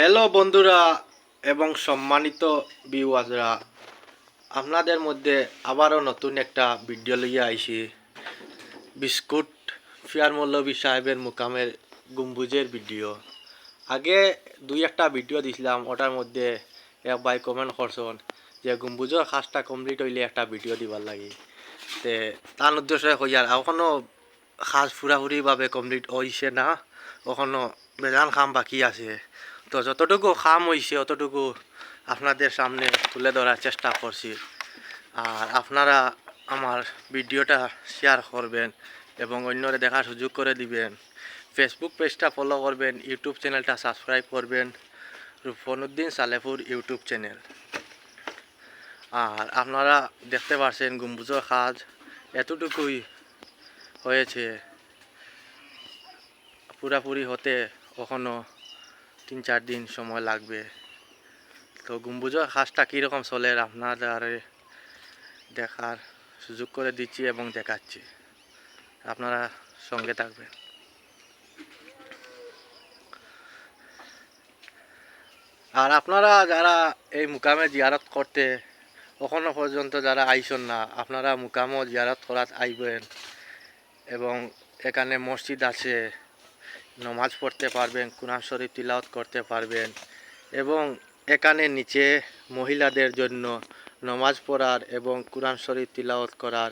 Hello বন্ধুরা, এবং সম্মানিত বিওয়াজরা আপনাদের মধ্যে আবারও নতুন একটা ভিডিও লইয়া আইছি। বিস্কুট ফিয়ার মৌলবী সাহেবের মুকামের গম্বুজের ভিডিও আগে দুই একটা ভিডিও দিছিলাম, ওটার মধ্যে এক ভাই কমেন্ট করছেন যে গম্বুজের কাজটা কমপ্লিট হইলে একটা ভিডিও দিবার লাগে। তে, তার উদ্দেশ্যে হইয়ার এখনও কাজ পুরাপুরিভাবে কমপ্লিট হইছে না ওখানো বেজান কাম বাকি আছে। তো যতটুকু খাম হয়েছে অতটুকু আপনাদের সামনে তুলে ধরার চেষ্টা করছি। আর আপনারা আমার ভিডিওটা শেয়ার করবেন এবং অন্যরে দেখার সুযোগ করে দিবেন। ফেসবুক পেজটা ফলো করবেন ইউটিউব চ্যানেলটা সাবস্ক্রাইব করবেন। রুফনুদ্দিন সালেপুর ইউটিউব চ্যানেল আর আপনারা দেখতে পাচ্ছেন গম্বুজের কাজ এতটুকুই হয়েছে। পুরাপুরি হতে কখনো তিন চার দিন সময় লাগবে। তো গম্বুজের কাজটা কীরকম চলে আপনাদের দেখার সুযোগ করে দিচ্ছি এবং দেখাচ্ছি। আপনারা সঙ্গে থাকবেন। আর আপনারা যারা এই মুকামে জিয়ারত করতে এখনও পর্যন্ত যারা আইসন না, আপনারা মুকামও জিয়ারত করাত আইবেন এবং এখানে মসজিদ আছে। নমাজ পড়তে পারবেন, কোরআন শরীফ তিলাওয়াত করতে পারবেন এবং এখানে নিচে মহিলাদের জন্য নমাজ পড়ার এবং কোরআন শরীফ তিলাওয়াত করার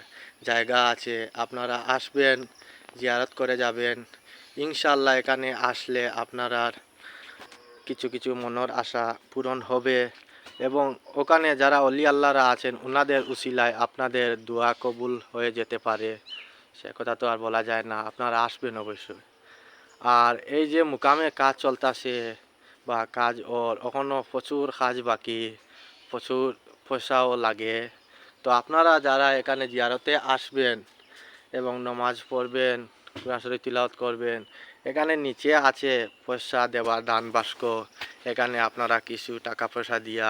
জায়গা আছে। আপনারা আসবেন, জিয়ারত করে যাবেন। ইনশাল্লাহ এখানে আসলে আপনারা কিছু কিছু মনের আশা পূরণ হবে এবং ওখানে যারা অলি আল্লাহরা আছেন ওনাদের উসিলায় আপনাদের দোয়া কবুল হয়ে যেতে পারে। সে কথা তো আর বলা যায় না, আপনারা আসবেন অবশ্যই। আর এই যে মুকামে কাজ চলতেছে বা কাজ ওর এখনও প্রচুর কাজ বাকি, প্রচুর পয়সাও লাগে। তো আপনারা যারা এখানে জিয়ারতে আসবেন এবং নমাজ পড়বেন শরীফ তিলাওয়াত করবেন, এখানে নিচে আছে পয়সা দেওয়ার দান বাস্ক এখানে আপনারা কিছু টাকা পয়সা দিয়া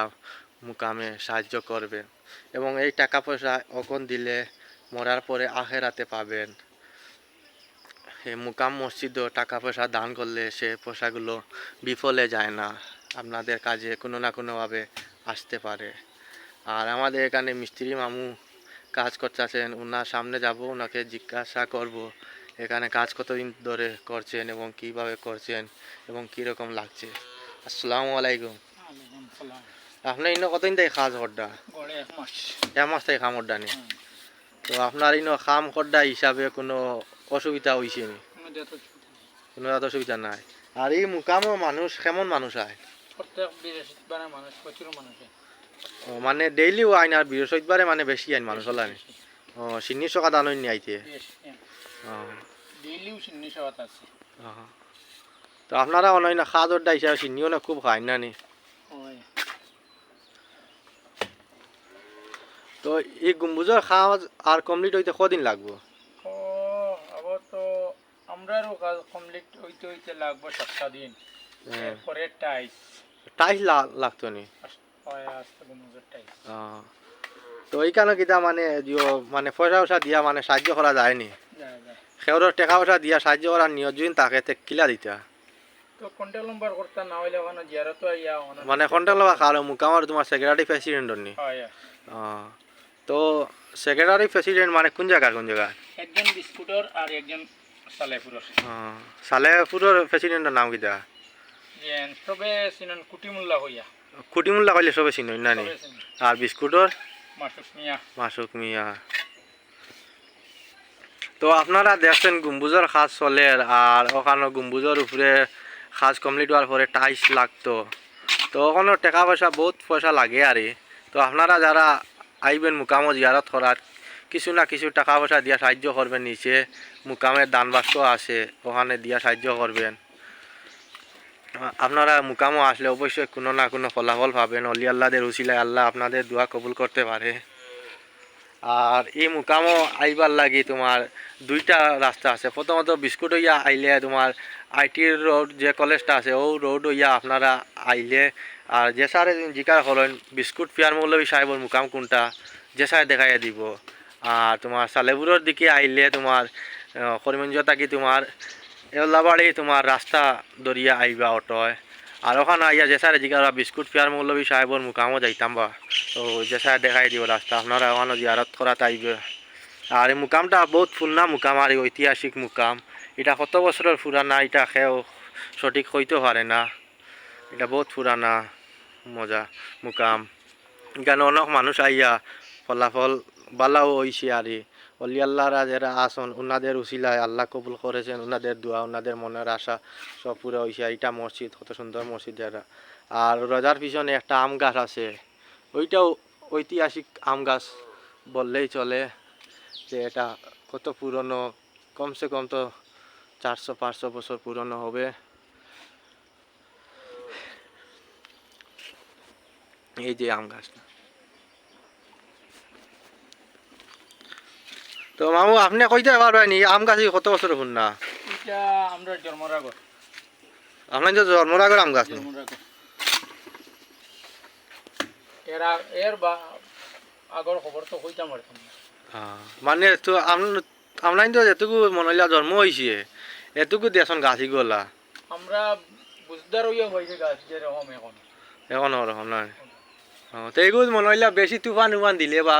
মুকামে সাহায্য করবেন। এবং এই টাকা পয়সা অকন দিলে মরার পরে আখেরাতে পাবেন। মুকাম মসজিদও টাকা পয়সা দান করলে সে পয়সাগুলো বিফলে যায় না। আপনাদের কাজে কোনো না কোনোভাবে আসতে পারে। আর আমাদের এখানে মিস্ত্রি মামু কাজ করতেছেন ওনার সামনে যাব ওনাকে জিজ্ঞাসা করব এখানে কাজ কতদিন ধরে করছেন এবং কীভাবে করছেন এবং কীরকম লাগছে। আসসালামু আলাইকুম। ওয়ালাইকুম সালাম। আপনি ইনো কতদিন থেকে কাজ করডা গড়ে এক মাস। থেকে কাম করডা নি। হুম। তো আপনার ইনো খাম করডা হিসাবে কোনো অসুবিধা হয়েছে নি। কোনো যাতে অসুবিধা নাই। আর এই মুকামও মানুষ কেমন মানুষ আয়? প্রত্যেক বৃহস্পতিবারে মানুষ প্রচুর মানুষ ও মানে ডেইলিও আইন আর বৃহস্পতিবারে মানে বেশি আইন মানুষ হলা নি? বেশি, ও সিন্নি সকা দান নি আইতে? বেশি, হ্যাঁ। ডেইলিও সিন্নি আছে। তো আপনারা অনন্য খাদ অড্ডা হিসাবে সিন্নিও না খুব খায় না নি? তো এই গম্বুজের খাওয়া আর কমপ্লিট হইতে কদিন লাগবো? আমরারও কাজ কমপ্লিট হইতে হইতে লাগবো সাতটা দিন। হ্যাঁ। এরপরে টাইস। টাইস লাগতো নি? তো এইখানে কিতা মানে মানে পয়সা পয়সা দিয়া মানে সাহায্য করা যায়নি যায় যায়। সেওর টাকা পয়সা দিয়া সাহায্য করার যদি তাকে তে কিলা দিতা? মানে কন্ট্যাক্ট লবা কারও মুকামার তোমার সেক্রেটারি প্রেসিডেন্ট নি। তো সেক্রেটারি প্রেসিডেন্ট মানে কোন জায়গা কোন জায়গা একজন বিস্কুটর আর একজন সালেপুরর। সালেপুরের প্রেসিডেন্টের নাম সবে কুটিমুল্লা হইয়া। কুটিমুল্লা কইলে সবে চিনি না নি? আর বিস্কুটর? মাসুক মিয়া। মাসুক মিয়া। তো আপনারা দেখছেন গম্বুজের কাজ চলে আর ওখানে গম্বুজের উপরে কাজ কমপ্লিট হওয়ার পরে টাইস লাগতো। তো ওখানে টাকা পয়সা বহুত পয়সা লাগে আর। তো আপনারা যারা আইবেন মুকামো জিয়ারত করার কিছু না কিছু টাকা পয়সা দিয়া সাহায্য করবেন নিচে। মুকামের দান বাক্স আছে, ওখানে দিয়া সাহায্য করবেন। আপনারা মুকামও আসলে অবশ্যই কোনো না কোনো ফলাফল পাবেন। অলি আল্লাহদের উসিলায় আল্লাহ আপনাদের দোয়া কবুল করতে পারে। আর এই মুকামও আইবার লাগি তোমার দুইটা রাস্তা আছে। প্রথমত বিস্কুট হইয়া আইলে তোমার আইটির রোড যে কলেজটা আছে, ও রোড হইয়া আপনারা আইলে, আর যে সারে জিকার করেন বিস্কুট পিয়ার মৌলবী সাহেবর মুকাম কোনটা? যে সারে দেখাইয়া দিব। আর তোমার সালেপুরের দিকে আইলে তোমার করিমঞ্জ থাকি তোমার এলাবাড়ি তোমার রাস্তা দরিয়া আইবা অটোয়। আর ওখানে আইয়া যে স্যার এদিকে বিস্কুট পিয়ার মৌলবী সাহেবর মুকামও যাইতাম বা। তো যে দেখাই দিব রাস্তা আপনারা ওখানে জিয়ারত করাতে আইবে আর এই মুকামটা বহুত পুরনা মুকাম আর ঐতিহাসিক মুকাম। এটা কত বছরের পুরানা এটা খেয়েও সঠিক হইতে পারে না। এটা বহুত পুরানা মজা মুকাম। এখানে অনেক মানুষ আইয়া ফলাফল বালাও হইছে আর। অলি আল্লাহরা যারা আসন ওনাদের উসিলায় আল্লাহ কবুল করেছেন ওনাদের দোয়া ওনাদের মনের আশা সব পুরো হয়েছে এইটা মসজিদ, কত সুন্দর মসজিদ এটা আর রোজার পিছনে একটা আম গাছ আছে। ওইটাও ঐতিহাসিক আম গাছ বললেই চলে যে এটা কত পুরনো, কমসে কম তো চারশো, পাঁচশো বছর পুরনো হবে। এই যে আম গাছটা। তো মামু আপনি কইতে পারবেন আম গাছ কত বছর হুন না? আমরা জন্মর আগর আপনার যে জন্মর আগের আম গাছ? এর বা আগর খবর তো কইতাম না আহ, মানে তো আপনার তো যেটুকু মনে হইলা জন্ম হয়েছে এটুকু দিয়াছন গাছি গলা। আমরা বুঝদার হইয়া হয়েছে গাছ যেরকম এখন। এখন ওরকম না তো এগুলো মনে হইলা বেশি তুফান উফান দিলে বা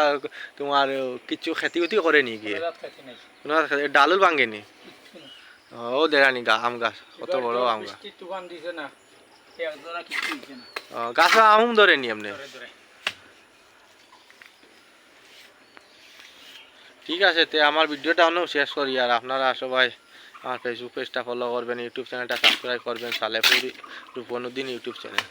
তোমার কিছু খেতি উতি করে নি? গিয়ে ডালুল ভাঙেনি ও দেখানি গা আম গাছ কত বড় আম গাছ গাছ আম ধরে নি এমনি ঠিক আছে তে আমার ভিডিওটা অনেক শেষ করি আর আপনারা সবাই আমার ফেসবুক পেজটা ফলো করবেন ইউটিউব চ্যানেলটা সাবস্ক্রাইব করবেন সালেপুর রূপনুদ্দিন ইউটিউব চ্যানেল